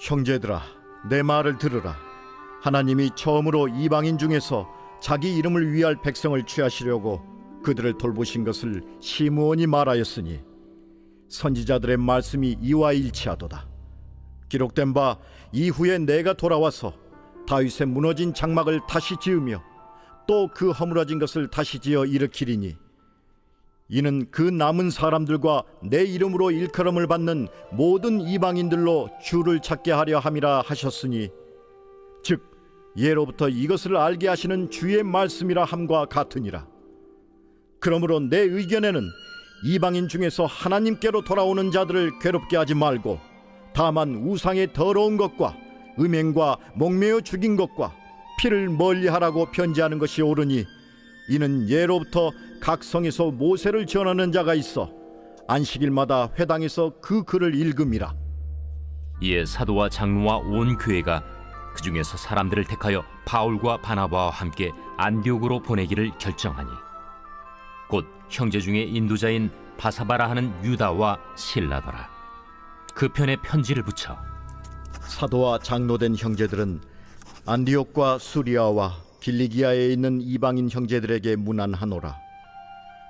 형제들아, 내 말을 들으라. 하나님이 처음으로 이방인 중에서 자기 이름을 위할 백성을 취하시려고 그들을 돌보신 것을 시므온이 말하였으니 선지자들의 말씀이 이와 일치하도다. 기록된 바 이후에 내가 돌아와서 다윗의 무너진 장막을 다시 지으며 또 그 허물어진 것을 다시 지어 일으키리니 이는 그 남은 사람들과 내 이름으로 일컬음을 받는 모든 이방인들로 주를 찾게 하려 함이라 하셨으니 즉 예로부터 이것을 알게 하시는 주의 말씀이라 함과 같으니라. 그러므로 내 의견에는 이방인 중에서 하나님께로 돌아오는 자들을 괴롭게 하지 말고 다만 우상의 더러운 것과 음행과 목매어 죽인 것과 피를 멀리하라고 편지하는 것이 옳으니 이는 예로부터 각 성에서 모세를 전하는 자가 있어 안식일마다 회당에서 그 글을 읽음이라. 이에 사도와 장로와 온 교회가 그 중에서 사람들을 택하여 바울과 바나바와 함께 안디옥으로 보내기를 결정하니 곧 형제 중에 인도자인 바사바라 하는 유다와 실라더라. 그 편에 편지를 붙여 사도와 장로된 형제들은 안디옥과 수리아와 길리기아에 있는 이방인 형제들에게 문안하노라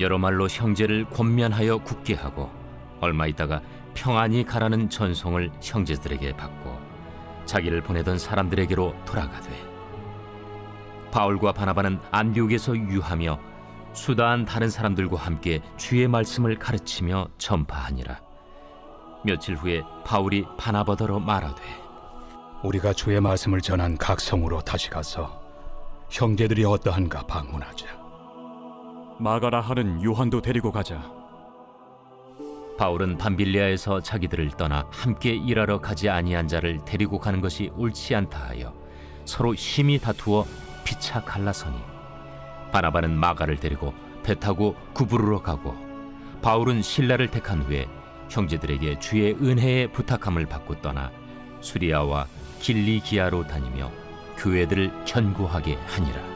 여러 말로 형제를 권면하여 굳게 하고 얼마 있다가 평안히 가라는 전송을 형제들에게 받고 자기를 보내던 사람들에게로 돌아가되 바울과 바나바는 안디옥에서 유하며 수다한 다른 사람들과 함께 주의 말씀을 가르치며 전파하니라. 며칠 후에 바울이 바나바더러 말하되 우리가 주의 말씀을 전한 각 성으로 다시 가서 형제들이 어떠한가 방문하자. 마가라 하는 요한도 데리고 가자. 바울은 밤빌리아에서 자기들을 떠나 함께 일하러 가지 아니한 자를 데리고 가는 것이 옳지 않다 하여 서로 심히 다투어 피차 갈라서니 바나바는 마가를 데리고 배 타고 구부르러 가고 바울은 신라를 택한 후에 형제들에게 주의 은혜에 부탁함을 받고 떠나 수리아와 길리기아로 다니며 교회들을 견고하게 하니라.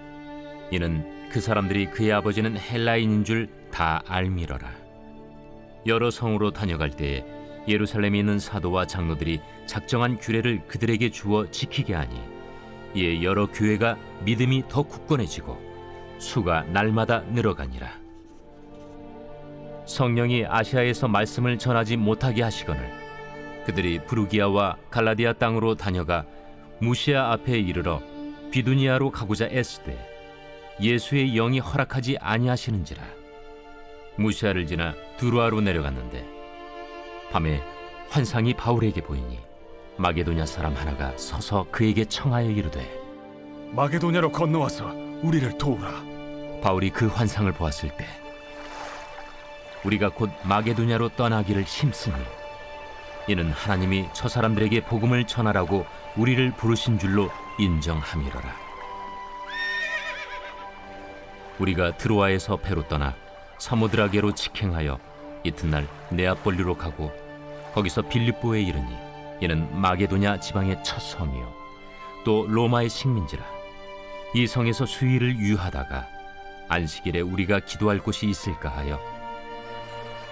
이는 그 사람들이 그의 아버지는 헬라인인 줄 다 알미러라. 여러 성으로 다녀갈 때에 예루살렘에 있는 사도와 장로들이 작정한 규례를 그들에게 주어 지키게 하니 이에 여러 교회가 믿음이 더 굳건해지고 수가 날마다 늘어가니라. 성령이 아시아에서 말씀을 전하지 못하게 하시거늘 그들이 부르기아와 갈라디아 땅으로 다녀가 무시아 앞에 이르러 비두니아로 가고자 애쓰되 예수의 영이 허락하지 아니하시는지라 무시아를 지나 두루아로 내려갔는데 밤에 환상이 바울에게 보이니 마게도냐 사람 하나가 서서 그에게 청하여 이르되 마게도냐로 건너와서 우리를 도우라. 바울이 그 환상을 보았을 때 우리가 곧 마게도냐로 떠나기를 힘쓰니 이는 하나님이 저 사람들에게 복음을 전하라고 우리를 부르신 줄로 인정함이로라. 우리가 드로아에서 배로 떠나 사모드라게로 직행하여 이튿날 네아폴리로 가고 거기서 빌립보에 이르니 이는 마게도냐 지방의 첫 섬이요. 또 로마의 식민지라. 이 성에서 수일을 유하다가 안식일에 우리가 기도할 곳이 있을까 하여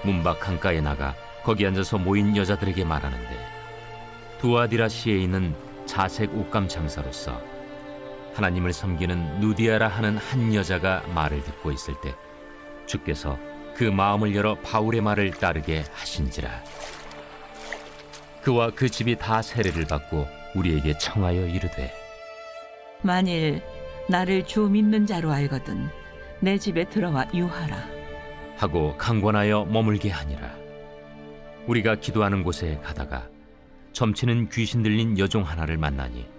문밖 강가에 나가 거기 앉아서 모인 여자들에게 말하는데 두아디라시에 있는 자색 옷감 장사로서 하나님을 섬기는 누디아라 하는 한 여자가 말을 듣고 있을 때 주께서 그 마음을 열어 바울의 말을 따르게 하신지라 그와 그 집이 다 세례를 받고 우리에게 청하여 이르되 만일 나를 주 믿는 자로 알거든 내 집에 들어와 유하라. 하고 강권하여 머물게 하니라. 우리가 기도하는 곳에 가다가 점치는 귀신 들린 여종 하나를 만나니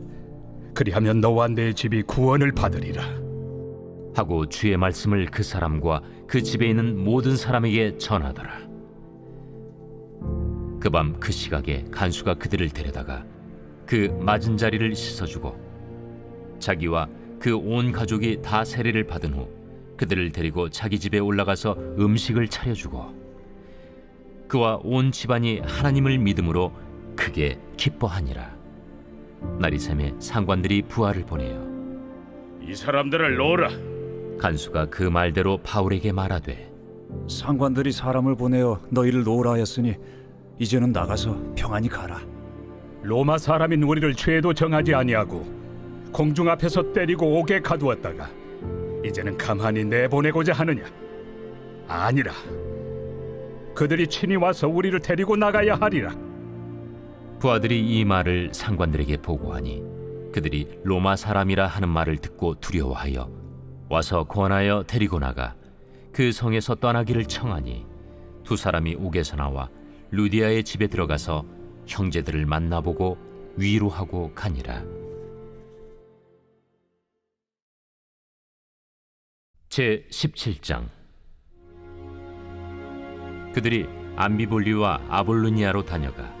그리하면 너와 내 집이 구원을 받으리라. 하고 주의 말씀을 그 사람과 그 집에 있는 모든 사람에게 전하더라. 그 밤 그 시각에 간수가 그들을 데려다가 그 맞은 자리를 씻어주고 자기와 그 온 가족이 다 세례를 받은 후 그들을 데리고 자기 집에 올라가서 음식을 차려주고 그와 온 집안이 하나님을 믿음으로 크게 기뻐하니라. 새매 상관들이 부하를 보내어 이 사람들을 놓으라. 간수가 그 말대로 바울에게 말하되 상관들이 사람을 보내어 너희를 놓으라 하였으니 이제는 나가서 평안히 가라. 로마 사람인 우리를 죄도 정하지 아니하고 공중 앞에서 때리고 옥에 가두었다가 이제는 가만히 내보내고자 하느냐? 아니라 그들이 친히 와서 우리를 데리고 나가야 하리라. 부하들이 이 말을 상관들에게 보고하니 그들이 로마 사람이라 하는 말을 듣고 두려워하여 와서 권하여 데리고 나가 그 성에서 떠나기를 청하니 두 사람이 옥에서 나와 루디아의 집에 들어가서 형제들을 만나보고 위로하고 가니라. 제 17장 그들이 암비볼리와 아볼로니아로 다녀가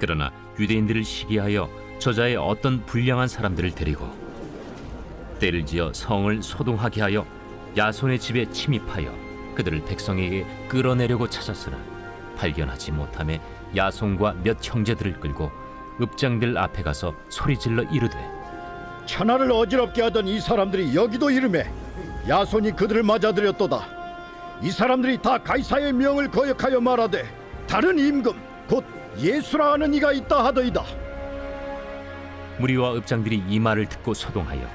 그러나 유대인들을 시기하여 저자의 어떤 불량한 사람들을 데리고 때를 지어 성을 소동하게 하여 야손의 집에 침입하여 그들을 백성에게 끌어내려고 찾았으나 발견하지 못함에 야손과 몇 형제들을 끌고 읍장들 앞에 가서 소리질러 이르되 천하를 어지럽게 하던 이 사람들이 여기도 이름에 야손이 그들을 맞아들였도다. 이 사람들이 다 가이사의 명을 거역하여 말하되 다른 임금 곧 예수라 하는 이가 있다 하더이다. 무리와 읍장들이 이 말을 듣고 소동하여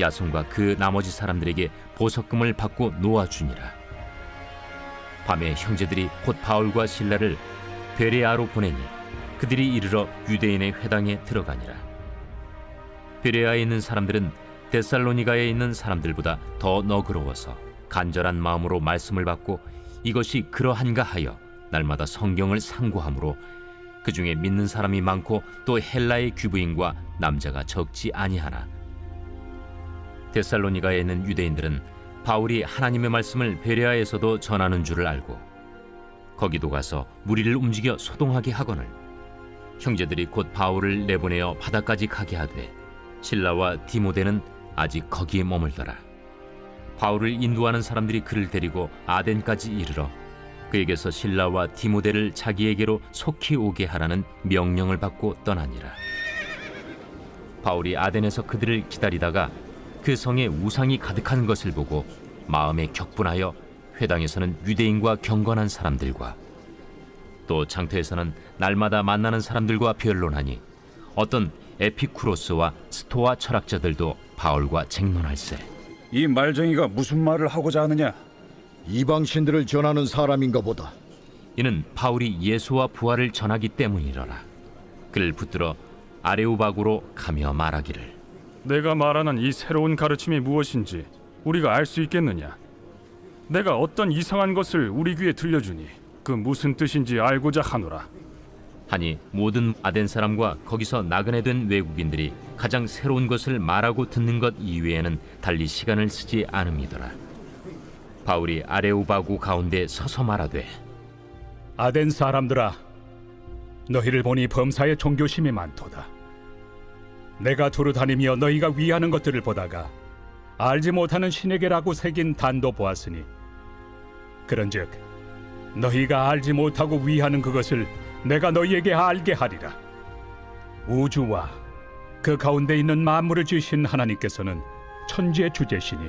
야손과 그 나머지 사람들에게 보석금을 받고 놓아주니라. 밤에 형제들이 곧 바울과 신라를 베레아로 보내니 그들이 이르러 유대인의 회당에 들어가니라. 베레아에 있는 사람들은 데살로니가에 있는 사람들보다 더 너그러워서 간절한 마음으로 말씀을 받고 이것이 그러한가 하여 날마다 성경을 상고하므로 그 중에 믿는 사람이 많고 또 헬라의 귀부인과 남자가 적지 아니하나 데살로니가에 있는 유대인들은 바울이 하나님의 말씀을 베레아에서도 전하는 줄을 알고 거기도 가서 무리를 움직여 소동하게 하거늘. 형제들이 곧 바울을 내보내어 바다까지 가게 하되 신라와 디모데는 아직 거기에 머물더라. 바울을 인도하는 사람들이 그를 데리고 아덴까지 이르러 그에게서 신라와 디모데를 자기에게로 속히 오게 하라는 명령을 받고 떠나니라. 바울이 아덴에서 그들을 기다리다가 그 성에 우상이 가득한 것을 보고 마음에 격분하여 회당에서는 유대인과 경건한 사람들과 또 장터에서는 날마다 만나는 사람들과 변론하니 어떤 에피쿠로스와 스토아 철학자들도 바울과 쟁론할세 이 말쟁이가 무슨 말을 하고자 하느냐? 이방 신들을 전하는 사람인가 보다. 이는 바울이 예수와 부활을 전하기 때문이러라. 그를 붙들어 아레오바구로 가며 말하기를 내가 말하는 이 새로운 가르침이 무엇인지 우리가 알 수 있겠느냐? 내가 어떤 이상한 것을 우리 귀에 들려주니 그 무슨 뜻인지 알고자 하노라. 하니 모든 아덴 사람과 거기서 나그네 된 외국인들이 가장 새로운 것을 말하고 듣는 것 이외에는 달리 시간을 쓰지 않음이더라. 바울이 아레오바구 가운데 서서 말하되 아덴 사람들아, 너희를 보니 범사에 종교심이 많도다. 내가 두루 다니며 너희가 위하는 것들을 보다가 알지 못하는 신에게라고 새긴 단도 보았으니 그런즉 너희가 알지 못하고 위하는 그것을 내가 너희에게 알게 하리라. 우주와 그 가운데 있는 만물을 지으신 하나님께서는 천지의 주제시니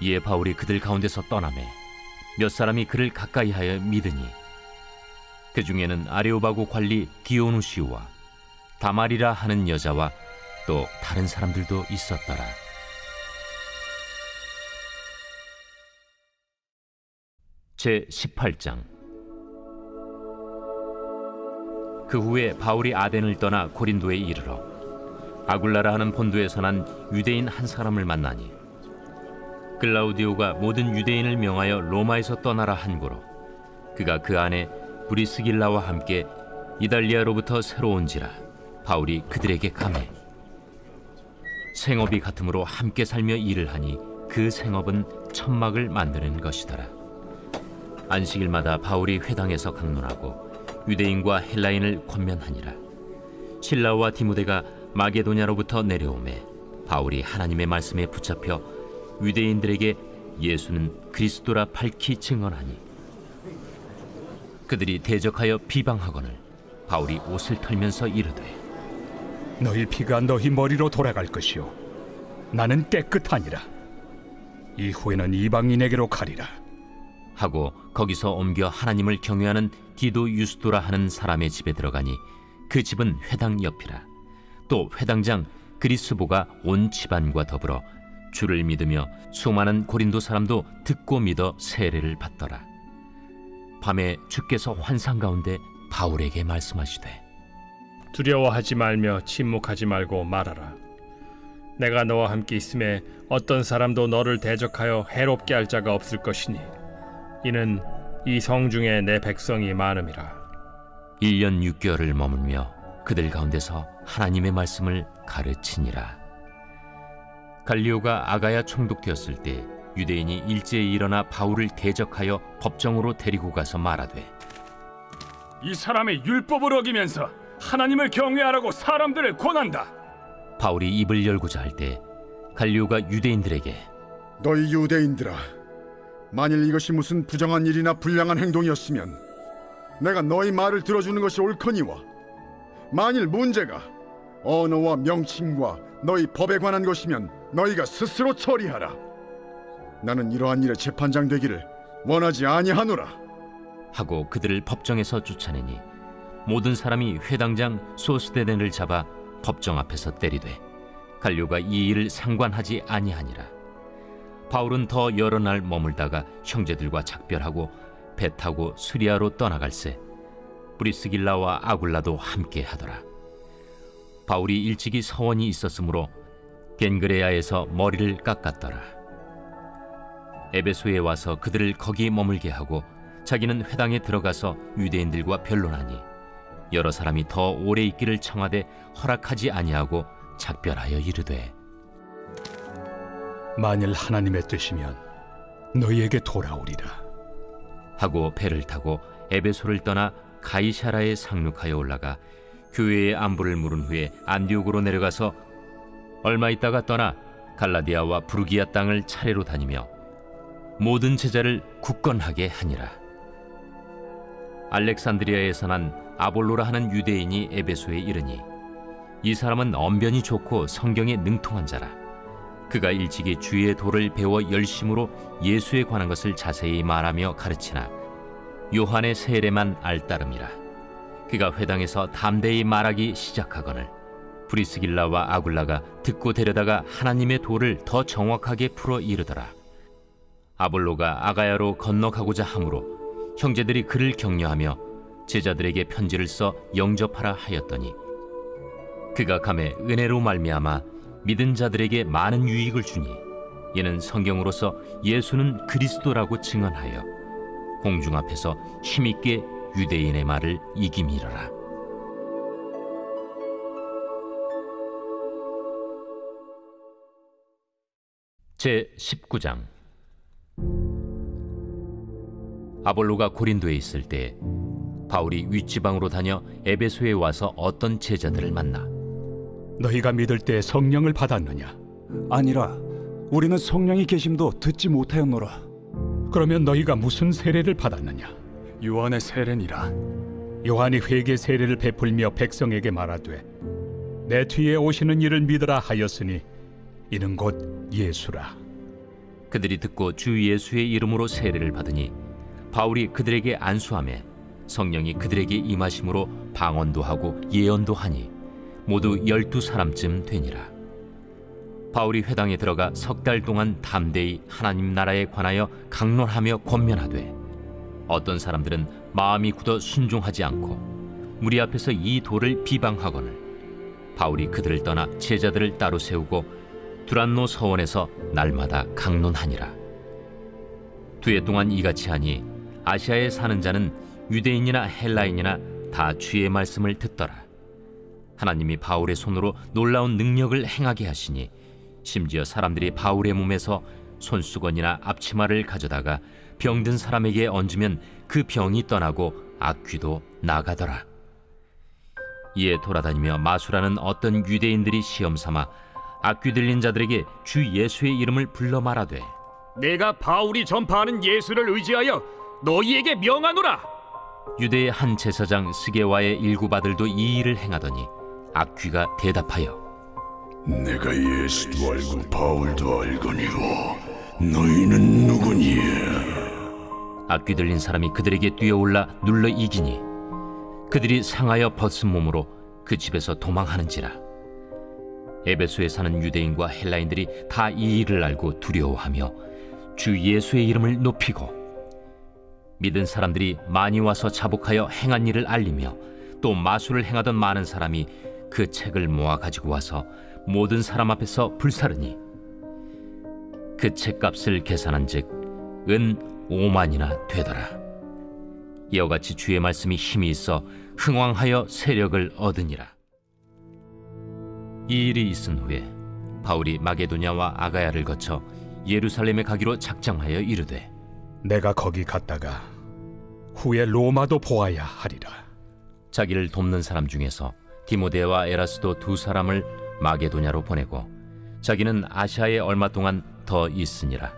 이에 바울이 그들 가운데서 떠나매 몇 사람이 그를 가까이하여 믿으니 그 중에는 아레오바고 관리 디오누시우와 다말이라 하는 여자와 또 다른 사람들도 있었더라. 제 18장 그 후에 바울이 아덴을 떠나 고린도에 이르러 아굴라라 하는 본도에서 난 유대인 한 사람을 만나니 글라우디오가 모든 유대인을 명하여 로마에서 떠나라 한고로 그가 그 안에 브리스길라와 함께 이달리아로부터 새로 온지라 바울이 그들에게 감해 생업이 같으므로 함께 살며 일을 하니 그 생업은 천막을 만드는 것이더라. 안식일마다 바울이 회당에서 강론하고 유대인과 헬라인을 권면하니라. 신라와 디모데가 마게도냐로부터 내려오매 바울이 하나님의 말씀에 붙잡혀 유대인들에게 예수는 그리스도라 밝히 증언하니 그들이 대적하여 비방하거늘 바울이 옷을 털면서 이르되 너희 피가 너희 머리로 돌아갈 것이요 나는 깨끗하니라. 이후에는 이방인에게로 가리라. 하고 거기서 옮겨 하나님을 경외하는 디도 유스도라 하는 사람의 집에 들어가니 그 집은 회당 옆이라 또 회당장 그리스보가 온 집안과 더불어 주를 믿으며 수많은 고린도 사람도 듣고 믿어 세례를 받더라 밤에 주께서 환상 가운데 바울에게 말씀하시되 두려워하지 말며 침묵하지 말고 말하라. 내가 너와 함께 있음에 어떤 사람도 너를 대적하여 해롭게 할 자가 없을 것이니 이는 이 성 중에 내 백성이 많음이라. 1년 6개월을 머물며 그들 가운데서 하나님의 말씀을 가르치니라. 갈리오가 아가야 총독되었을 때 유대인이 일제히 일어나 바울을 대적하여 법정으로 데리고 가서 말하되 이 사람의 율법을 어기면서 하나님을 경외하라고 사람들을 권한다. 바울이 입을 열고자 할 때 갈리오가 유대인들에게 너희 유대인들아, 만일 이것이 무슨 부정한 일이나 불량한 행동이었으면 내가 너희 말을 들어주는 것이 옳거니와 만일 문제가 언어와 명칭과 너희 법에 관한 것이면 너희가 스스로 처리하라. 나는 이러한 일에 재판장 되기를 원하지 아니하노라. 하고 그들을 법정에서 쫓아내니 모든 사람이 회당장 소스데덴을 잡아 법정 앞에서 때리되 갈료가 이 일을 상관하지 아니하니라 바울은 더 여러 날 머물다가 형제들과 작별하고 배 타고 수리아로 떠나갈새 브리스길라와 아굴라도 함께 하더라 바울이 일찍이 서원이 있었으므로 겐그레아에서 머리를 깎았더라 에베소에 와서 그들을 거기 머물게 하고 자기는 회당에 들어가서 유대인들과 변론하니 여러 사람이 더 오래 있기를 청하되 허락하지 아니하고 작별하여 이르되 만일 하나님의 뜻이면 너희에게 돌아오리라. 하고 배를 타고 에베소를 떠나 가이샤라에 상륙하여 올라가 교회의 안부를 물은 후에 안디옥으로 내려가서 얼마 있다가 떠나 갈라디아와 부르기아 땅을 차례로 다니며 모든 제자를 굳건하게 하니라. 알렉산드리아에서 난 아볼로라 하는 유대인이 에베소에 이르니 이 사람은 언변이 좋고 성경에 능통한 자라 그가 일찍이 주의 도를 배워 열심으로 예수에 관한 것을 자세히 말하며 가르치나 요한의 세례만 알따름이라 그가 회당에서 담대히 말하기 시작하거늘 브리스길라와 아굴라가 듣고 데려다가 하나님의 도를 더 정확하게 풀어 이르더라. 아볼로가 아가야로 건너가고자 하므로 형제들이 그를 격려하며 제자들에게 편지를 써 영접하라 하였더니 그가 감에 은혜로 말미암아 믿은 자들에게 많은 유익을 주니 이는 성경으로서 예수는 그리스도라고 증언하여 공중 앞에서 힘있게 유대인의 말을 이기미러라. 제 19장 아볼로가 고린도에 있을 때 바울이 윗지방으로 다녀 에베소에 와서 어떤 제자들을 만나 너희가 믿을 때 성령을 받았느냐? 아니라 우리는 성령이 계심도 듣지 못하였노라. 그러면 너희가 무슨 세례를 받았느냐? 요한의 세례니라. 요한이 회개 세례를 베풀며 백성에게 말하되 내 뒤에 오시는 이를 믿으라 하였으니 이는 곧 예수라. 그들이 듣고 주 예수의 이름으로 세례를 받으니 바울이 그들에게 안수함에 성령이 그들에게 임하심으로 방언도 하고 예언도 하니 모두 열두 사람쯤 되니라. 바울이 회당에 들어가 석 달 동안 담대히 하나님 나라에 관하여 강론하며 권면하되 어떤 사람들은 마음이 굳어 순종하지 않고 무리 앞에서 이 도를 비방하거늘 바울이 그들을 떠나 제자들을 따로 세우고 두란노 서원에서 날마다 강론하니라. 두 해 동안 이같이 하니 아시아에 사는 자는 유대인이나 헬라인이나 다 주의 말씀을 듣더라. 하나님이 바울의 손으로 놀라운 능력을 행하게 하시니 심지어 사람들이 바울의 몸에서 손수건이나 앞치마를 가져다가 병든 사람에게 얹으면 그 병이 떠나고 악귀도 나가더라. 이에 돌아다니며 마수라는 어떤 유대인들이 시험 삼아 악귀 들린 자들에게 주 예수의 이름을 불러 말하되 내가 바울이 전파하는 예수를 의지하여 너희에게 명하노라. 유대의 한 제사장 스게와의 일곱 아들도 이 일을 행하더니 악귀가 대답하여 내가 예수도 알고 바울도 알거니와 너희는 누구니야? 악귀 들린 사람이 그들에게 뛰어올라 눌러 이기니 그들이 상하여 벗은 몸으로 그 집에서 도망하는지라. 에베소에 사는 유대인과 헬라인들이 다 이 일을 알고 두려워하며 주 예수의 이름을 높이고 믿은 사람들이 많이 와서 자복하여 행한 일을 알리며 또 마술을 행하던 많은 사람이 그 책을 모아 가지고 와서 모든 사람 앞에서 불사르니 그 책값을 계산한즉 은 5만이나 되더라. 이와 같이 주의 말씀이 힘이 있어 흥왕하여 세력을 얻으니라. 이 일이 있은 후에 바울이 마게도냐와 아가야를 거쳐 예루살렘에 가기로 작정하여 이르되 내가 거기 갔다가 후에 로마도 보아야 하리라. 자기를 돕는 사람 중에서 디모데와 에라스도 두 사람을 마게도냐로 보내고 자기는 아시아에 얼마 동안 더 있으니라.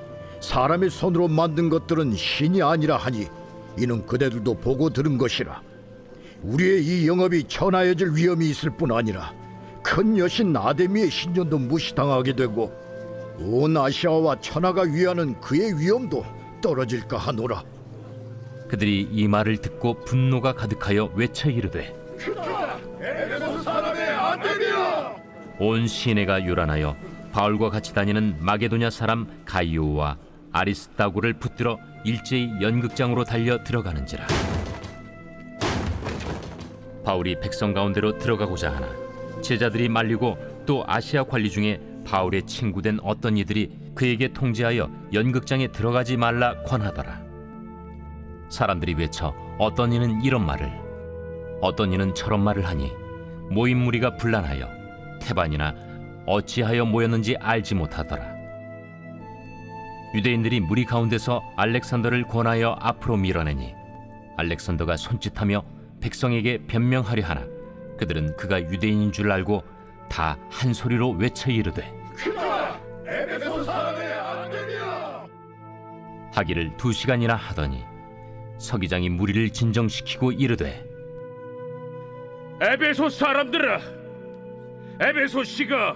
사람의 손으로 만든 것들은 신이 아니라 하니 이는 그대들도 보고 들은 것이라. 우리의 이 영업이 천하여질 위험이 있을 뿐 아니라 큰 여신 아데미의 신전도 무시당하게 되고 온 아시아와 천하가 위하는 그의 위엄도 떨어질까 하노라. 그들이 이 말을 듣고 분노가 가득하여 외쳐 이르되 온 시내가 요란하여 바울과 같이 다니는 마게도냐 사람 가이오와 아리스타고를 붙들어 일제히 연극장으로 달려 들어가는지라 바울이 백성 가운데로 들어가고자 하나 제자들이 말리고 또 아시아 관리 중에 바울의 친구된 어떤 이들이 그에게 통지하여 연극장에 들어가지 말라 권하더라 사람들이 외쳐 어떤 이는 이런 말을 어떤 이는 저런 말을 하니 모인 무리가 분란하여 태반이나 어찌하여 모였는지 알지 못하더라. 유대인들이 무리 가운데서 알렉산더를 권하여 앞으로 밀어내니 알렉산더가 손짓하며 백성에게 변명하려 하나 그들은 그가 유대인인 줄 알고 다 한 소리로 외쳐 이르되 하기를 두 시간이나 하더니 서기장이 무리를 진정시키고 이르되 에베소 사람들아, 에베소 씨가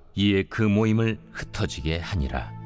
이에 그 모임을 흩어지게 하니라.